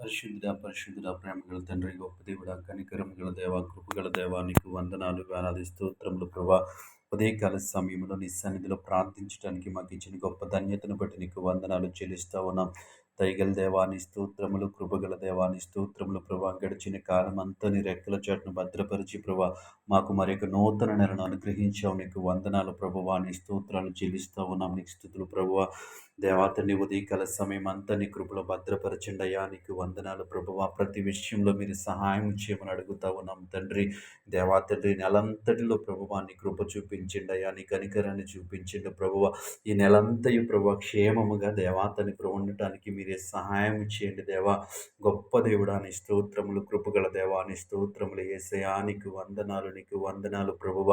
పరిశుద్ధ పరిశుద్ధ ప్రేమగల తండ్రి గొప్ప దేవుడ కనికరం గల దేవ కృపగల దేవ నీకు వందనాలు వేలాది స్తోత్రములు ప్రభా. ఉదయకాల సమయంలో నీ సన్నిధిలో ప్రార్థించడానికి మాకు ఇచ్చిన గొప్ప ధన్యతను బట్టి నీకు వందనాలు చెల్లిస్తా ఉన్నాం. దయగల దేవాని స్తోత్రములు కృపగల దేవాని స్తోత్రములు ప్రభా. గడిచిన కాలం అంతా నీ రెక్కల చాటును భద్రపరిచి ప్రభా. మాకు మరొక నూతన నెలను అనుగ్రహించావు. నీకు వందనాలు ప్రభువా. నీ స్తోత్రాలు చెల్లిస్తా ఉన్నాం. నీకు స్థుతులు ప్రభువా. దేవాతని ఉదయకాల సమయం అంతా నీ కృపలో భద్రపరచండి అయ్యా. నీకు వందనాలు ప్రభువా. ప్రతి విషయంలో మీరు సహాయం చేయమని అడుగుతా ఉన్నాం తండ్రి. దేవాతండ్రి నెలంతటిలో ప్రభువా నీ కృప చూపించండి అయ్యా. నీ కనికరాన్ని చూపించండి ప్రభువ. ఈ నెలంతయు ప్రభు క్షేమముగా దేవాతని ఉండటానికి మీరే సహాయం చేయండి దేవా. గొప్ప దేవుడా నీ స్తోత్రములు కృపగల దేవా నీ స్తోత్రములు ఏసయా నీకు వందనాలు నీకు వందనాలు ప్రభువ.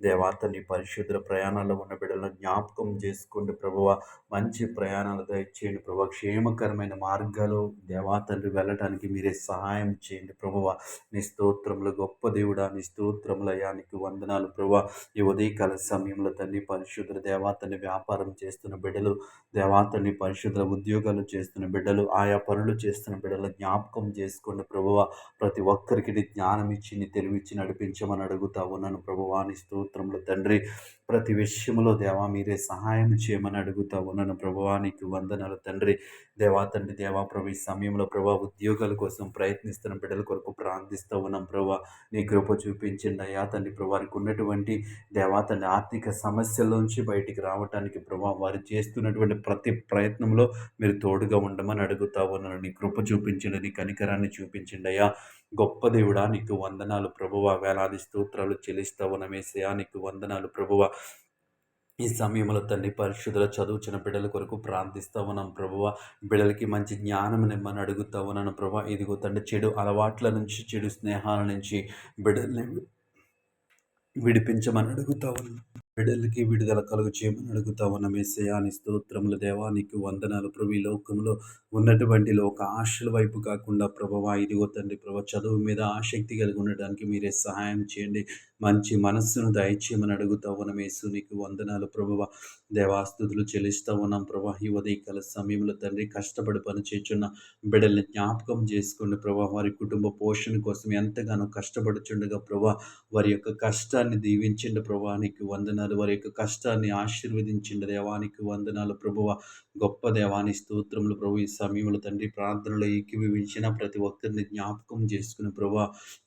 దేవాతని పరిశుద్ధ ప్రయాణాల్లో ఉన్న బిడ్డలను జ్ఞాపకం చేసుకోండి ప్రభువ. మంచి ప్రయాణాలు దయచేయండి ప్రభు క్షేమకరమైన మార్గాలు దేవా తండ్రి వెళ్ళటానికి మీరే సహాయం చేయండి ప్రభువ. నీ స్తోత్రములు గొప్ప దేవుడా నీ స్తోత్రములయ్యా నీకు వందనాలు ప్రభు ఈ ఉదయకాల సమయంలో తండ్రి పరిశుద్ధ దేవాతని వ్యాపారం చేస్తున్న బిడ్డలు దేవాతని పరిశుద్ధ ఉద్యోగాలు చేస్తున్న బిడ్డలు ఆయా పనులు చేస్తున్న బిడ్డలు జ్ఞాపకం చేసుకోండి. ప్రభువ ప్రతి ఒక్కరికి జ్ఞానం ఇచ్చి నీ తెలివిచ్చి నడిపించమని అడుగుతా ఉన్నాను. ప్రభువాని నీ తండ్రి ప్రతి విషయంలో దేవా మీరే సహాయం చేయమని అడుగుతా ఉన్నాను. ప్రభువానికి వందనాలు తండ్రి. దేవా తండ్రి దేవా ప్రభు ఈ సమయంలో ప్రభా ఉద్యోగాల కోసం ప్రయత్నిస్తున్న బిడ్డల కొరకు ప్రార్థిస్తూ ఉన్నాం. ప్రభా నీ కృప చూపించండి అయ్యా తండ్రి. వారికి ఉన్నటువంటి దేవా తండ్రి ఆర్థిక సమస్యల్లోంచి బయటికి రావడానికి ప్రభా వారు చేస్తున్నటువంటి ప్రతి ప్రయత్నంలో మీరు తోడుగా ఉండమని అడుగుతా ఉన్నాను నీ కృప చూపించండి నీ కనికరాన్ని చూపించండి అయ్యా. గొప్ప దేవుడా నీకు వందనాలు ప్రభువ. వేలాది స్తోత్రాలు చెల్లిస్తా ఉన్నమేసయా నీకు వందనాలు ప్రభువ. ఈ సమయంలో తండ్రి పరిశుద్ధుల చదువుచిన బిడ్డల కొరకు ప్రార్థిస్తా ఉన్నాం ప్రభువ. బిడ్డలకి మంచి జ్ఞానం నిమ్మని అడుగుతా ఉన్నాను ప్రభు ఇదిగో తండ్రి చెడు అలవాట్ల నుంచి చెడు స్నేహాల నుంచి బిడ్డల్ని విడిపించమని అడుగుతా ఉన్నాను బిడ్డలకి విడుదల కలుగు చేయమని అడుగుతా ఉన్న మేసయాని స్తోత్రముల దేవానికి వందనాలు. ప్రభు ఈ లోకంలో ఉన్నటువంటి లోక ఆశల వైపు కాకుండా ప్రభవ ఇదిగో తండ్రి ప్రభ చదువు మీద ఆసక్తి కలిగి ఉండడానికి మీరే సహాయం చేయండి. మంచి మనస్సును దయచేయమని అడుగుతా ఉన్న యేసు నీకు వందనాలు ప్రభువ దేవాస్తుతులు చెల్లిస్తా ఉన్నాం. ప్రభా ఈ ఉదయకాల సమయంలో తండ్రి కష్టపడి పనిచేస్తున్న బిడ్డల్ని జ్ఞాపకం చేసుకోండి. ప్రభా వారి కుటుంబ పోషణ కోసం ఎంతగానో కష్టపడుచుండగా ప్రభా వారి యొక్క కష్టాన్ని దీవించండి. ప్రభా నీకు వందనాలు వారి యొక్క కష్టాన్ని ఆశీర్వదించండి. దేవానికి వందనాలు. ప్రభువ గొప్ప దేవాని స్తోత్రములు. ప్రభు ఈ సమయంలో తండ్రి ప్రార్థనలో ఏకీభవించిన ప్రతి ఒక్కరిని జ్ఞాపకం చేసుకుని ప్రభు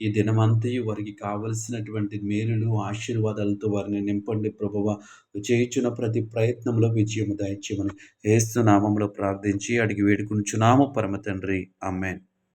ఈ దినమంతయు వారికి కావలసినటువంటి మేలులు ఆశీర్వాదాలతో వారిని నింపండి. ప్రభువ చేయించిన ప్రతి ప్రయత్నంలో విజయము దయచేయమని ఏసునామంలో ప్రార్థించి అడిగి వేడుకుని పరమ తండ్రి. అమ్మేన్